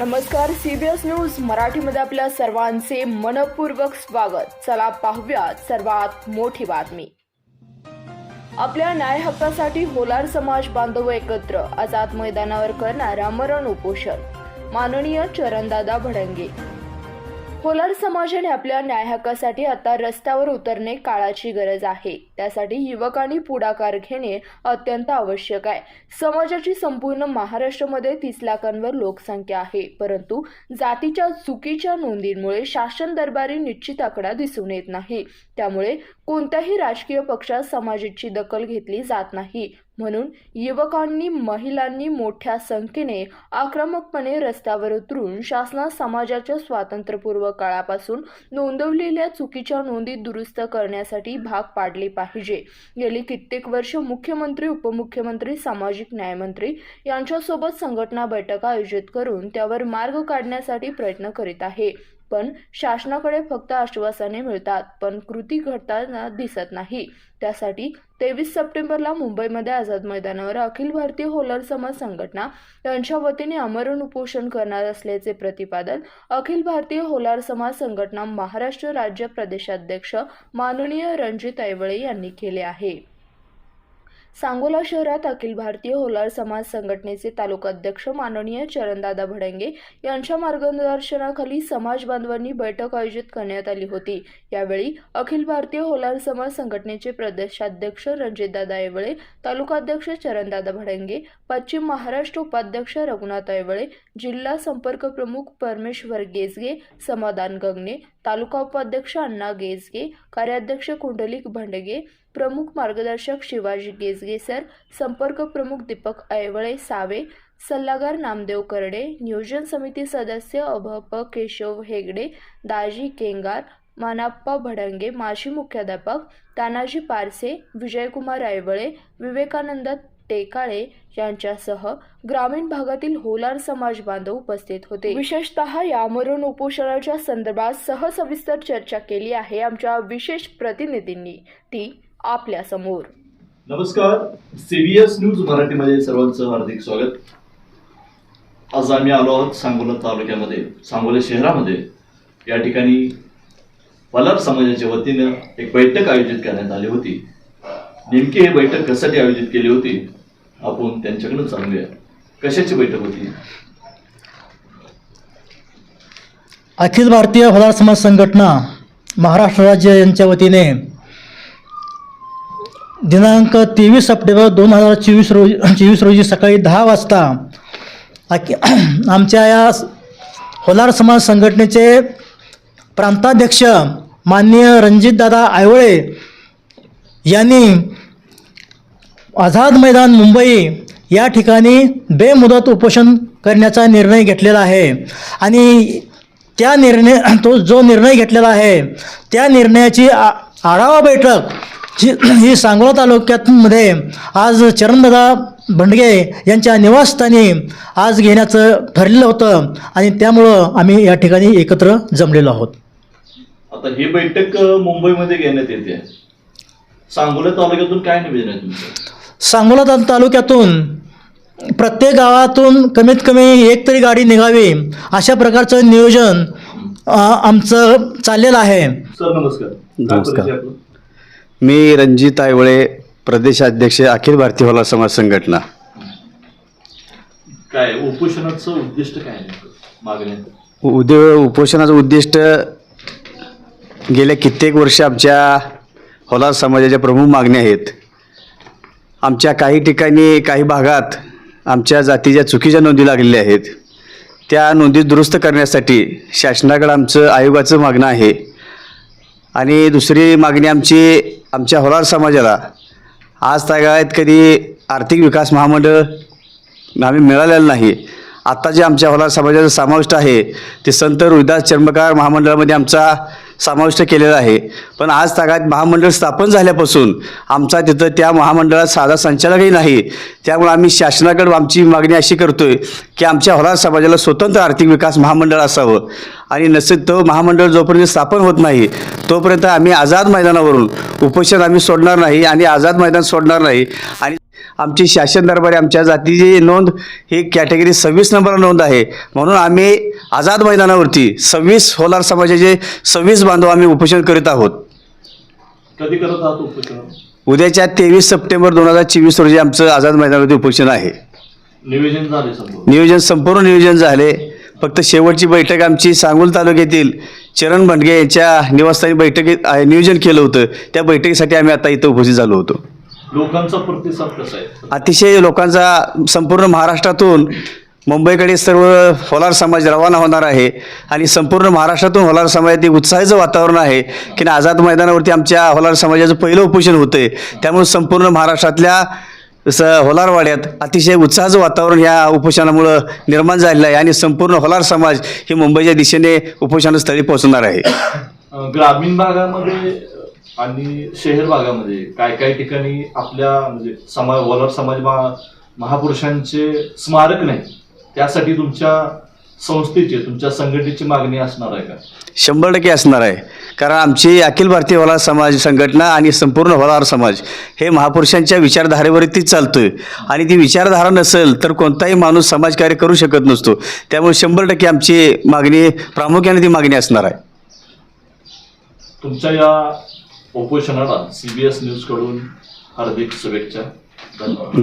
नमस्कार CBS news मराठीमध्ये आपल्या सर्वांचे मनपूर्वक स्वागत. चला पाहूया सर्वात मोठी बातमी. आपल्या न्याय हक्कासाठी होलार समाज बांधव एकत्र आझाद मैदानावर करणार आमरण उपोषण. माननीय चरणदादा भडंगे. होलार समाजाने आपल्या न्याय हक्कासाठी आता रस्त्यावर उतरणे काळाची गरज आहे. त्यासाठी युवकांनी पुढाकार घेणे अत्यंत आवश्यक आहे. समाजाची संपूर्ण महाराष्ट्रामध्ये तीस लाखांवर लोकसंख्या आहे. परंतु जातीच्या चुकीच्या नोंदींमुळे शासन दरबारी निश्चित आकडा दिसून येत नाही. त्यामुळे कोणत्याही राजकीय पक्षात समाजाची दखल घेतली जात नाही. म्हणून युवकांनी महिलांनी मोठ्या संख्येने आक्रमकपणे रस्त्यावर उतरून शासनात समाजाच्या स्वातंत्र्यपूर्व काळापासून नोंदवलेल्या चुकीच्या नोंदी दुरुस्त करण्यासाठी भाग पाडले पाहिजे. गेली कित्येक वर्ष मुख्यमंत्री उपमुख्यमंत्री सामाजिक न्यायमंत्री यांच्यासोबत संघटना बैठका आयोजित करून त्यावर मार्ग काढण्यासाठी प्रयत्न करीत आहे. पण शासनाकडे फक्त आश्वासने मिळतात पण कृती घडताना दिसत नाही. त्यासाठी तेवीस सप्टेंबरला मुंबईमध्ये आझाद मैदानावर अखिल भारतीय होलर समाज संघटना यांच्या वतीने आमरण उपोषण करणार असल्याचे प्रतिपादन अखिल भारतीय होलार समाज संघटना महाराष्ट्र राज्य प्रदेशाध्यक्ष माननीय रणजित ऐवळे यांनी केले आहे. सांगोला शहरात अखिल भारतीय होलार समाज संघटनेचे तालुकाध्यक्ष माननीय चरणदादा भडंगे यांच्या मार्गदर्शनाखाली समाज बांधवांनी बैठक आयोजित करण्यात आली होती. यावेळी अखिल भारतीय होलार समाज संघटनेचे प्रदेशाध्यक्ष रणजितदादा येवळे तालुकाध्यक्ष चरणदादा भडंगे पश्चिम महाराष्ट्र उपाध्यक्ष रघुनाथ येवळे जिल्हा संपर्क प्रमुख परमेश्वर गेजगे समाधान गंगणे तालुका उपाध्यक्ष अण्णा गेजगे कार्याध्यक्ष कुंडलिक भंडगे प्रमुख मार्गदर्शक शिवाजी गेजगे सर संपर्क प्रमुख दीपक ऐवळे सावे सल्लागार नामदेव करडे नियोजन समिती सदस्य अभप केशव हेगडे दाजी केंगार मानाप्पा भडंगे माजी मुख्याध्यापक तानाजी पारसे विजयकुमार ऐवळे विवेकानंद टेकाळे यांच्यासह ग्रामीण भागातील होलार समाज बांधव उपस्थित होते. विशेषतः या मरण उपोषणाच्या संदर्भात सहसविस्तर चर्चा केली आहे आमच्या विशेष प्रतिनिधींनी. ती आपल्यासमोर. नमस्कार. सीबीएस न्यूज मराठीमध्ये सर्वांचं हार्दिक स्वागत. आज आम्ही आलो आहोत सांगोला तालुक्यामध्ये सांगोला शहरामध्ये. या ठिकाणी पलार समाजाच्या वतीनं एक बैठक आयोजित करण्यात आली होती. नेमकी ही बैठक कशासाठी आयोजित केली होती? आपण त्यांच्याकडून सांगूया. कशाची बैठक होती? अखिल भारतीय होलार समाज संघटना महाराष्ट्र राज्य यांच्या वतीने दिनांक तेवीस सप्टेंबर दोन हजार चोवीस रोजी चोवीस रोजी सकाळी दहा वाजता अखि आमच्या या होलार समाज संघटनेचे प्रांताध्यक्ष माननीय रणजितदादा आयवळे यांनी आझाद मैदान मुंबई या ठिकाणी बेमुदत उपोषण करण्याचा निर्णय घेतलेला आहे. आणि त्या निर्णय तो जो निर्णय घेतलेला आहे त्या निर्णयाची आ आढावा बैठक जी ही सांगोला तालुक्यातमध्ये आज चरणदादा भंडगे यांच्या निवासस्थानी आज घेण्याचं ठरलेलं होतं आणि त्यामुळं आम्ही या ठिकाणी एकत्र जमलेलो आहोत. आता ही बैठक मुंबईमध्ये घेण्यात येते. सांगोला तालुक्यातून काय निवेदन आहे तुमचं? सांगोला तालुक्यातून प्रत्येक गावातून कमीत कमी एक तरी गाडी निघावी अशा प्रकारचं नियोजन आमचं चाललेलं आहे. सर नमस्कार. काय नमस्कार. परिचय आपला? मी रणजित आयवळे प्रदेशाध्यक्ष अखिल भारतीय होला समाज संघटना. काय उपोषणाचं उद्दिष्ट काय आहे मागण्या? उद्या उपोषणाचं उद्दिष्ट गेल्या कित्येक वर्ष आमच्या होलार समाजाच्या प्रमुख मागण्या आहेत. आमच्या काही ठिकाणी काही भागात आमच्या जातीच्या चुकीच्या नोंदी लागलेल्या आहेत. त्या नोंदी दुरुस्त करण्यासाठी शासनाकडे आमचं आयोगाचं मागणं आहे. आणि दुसरी मागणी आमची आमच्या होलार समाजाला. आज तागायत कधी आर्थिक विकास महामंडळ आम्ही मिळालेलं नाही. आत्ता जे आमच्या होलार समाजाचं समाविष्ट आहे ते संत रोहिदास चर्मकार महामंडळामध्ये आमचा समाविष्ट केलेला आहे. पण आज तागात महामंडळ स्थापन झाल्यापासून आमचा तिथं त्या महामंडळात साधा संचालकही नाही. त्यामुळे आम्ही शासनाकडे आमची मागणी अशी करतोय की आमच्या होलार समाजाला स्वतंत्र आर्थिक विकास महामंडळ असावं. आणि नसेल तो महामंडळ जोपर्यंत स्थापन होत नाही तोपर्यंत आम्ही आझाद मैदानावरून उपोषण आम्ही सोडणार नाही आणि आझाद मैदान सोडणार नाही. आणि आमची शासन दरबारी आमच्या जातीची नोंद ही कॅटेगरी सव्वीस नंबरला नोंद आहे. म्हणून आम्ही आझाद मैदानावरती सव्वीस होलार समाजाचे सव्वीस बांधव आम्ही उपोषण करीत आहोत. कधी करत आहात उपोषण? उद्याच्या तेवीस सप्टेंबर दोन हजार चोवीस रोजी आमचं आझाद मैदानावरती उपोषण आहे. नियोजन झाले संपूर्ण? नियोजन संपूर्ण नियोजन झाले. फक्त शेवटची बैठक आमची सांगोल तालुक्यातील चरण भंडगे यांच्या निवासस्थानी बैठकीत आहे, नियोजन केलं होतं. त्या बैठकीसाठी आम्ही आता इथं उपस्थित झालो होतो. लोकांचा प्रतिसाद कसा आहे? अतिशय लोकांचा संपूर्ण महाराष्ट्रातून मुंबईकडे सर्व होलार समाज रवाना होणार आहे आणि संपूर्ण महाराष्ट्रातून होलार समाजात एक उत्साहाचं वातावरण आहे की ना आझाद मैदानावरती आमच्या होलार समाजाचं पहिलं उपोषण होतंय. त्यामुळे संपूर्ण महाराष्ट्रातल्या स होलारवाड्यात अतिशय उत्साहाचं वातावरण या उपोषणामुळं निर्माण झालेलं आहे आणि संपूर्ण होलार समाज हे मुंबईच्या दिशेने उपोषणस्थळी पोहोचणार आहे. ग्रामीण भागामध्ये आणि शहर भागामध्ये काय काय ठिकाणी आपल्या म्हणजे समाज वलर समाज महा महापुरुषांचे स्मारक नाही त्यासाठी तुमच्या संस्थेची तुमच्या संघटनेची मागणी असणार आहे का? शंभर टक्के असणार आहे. कारण आमची अखिल भारतीय होलार समाज संघटना आणि संपूर्ण होलार समाज हे महापुरुषांच्या विचारधारेवरतीच चालतोय. आणि ती विचारधारा नसेल तर कोणताही माणूस समाजकार्य करू शकत नसतो. त्यामुळे शंभर टक्के आमची मागणी प्रामुख्याने ती मागणी असणार आहे. तुमच्या या उपोषणाला सीबीएस एस न्यूजकडून हार्दिक शुभेच्छा. धन्यवाद.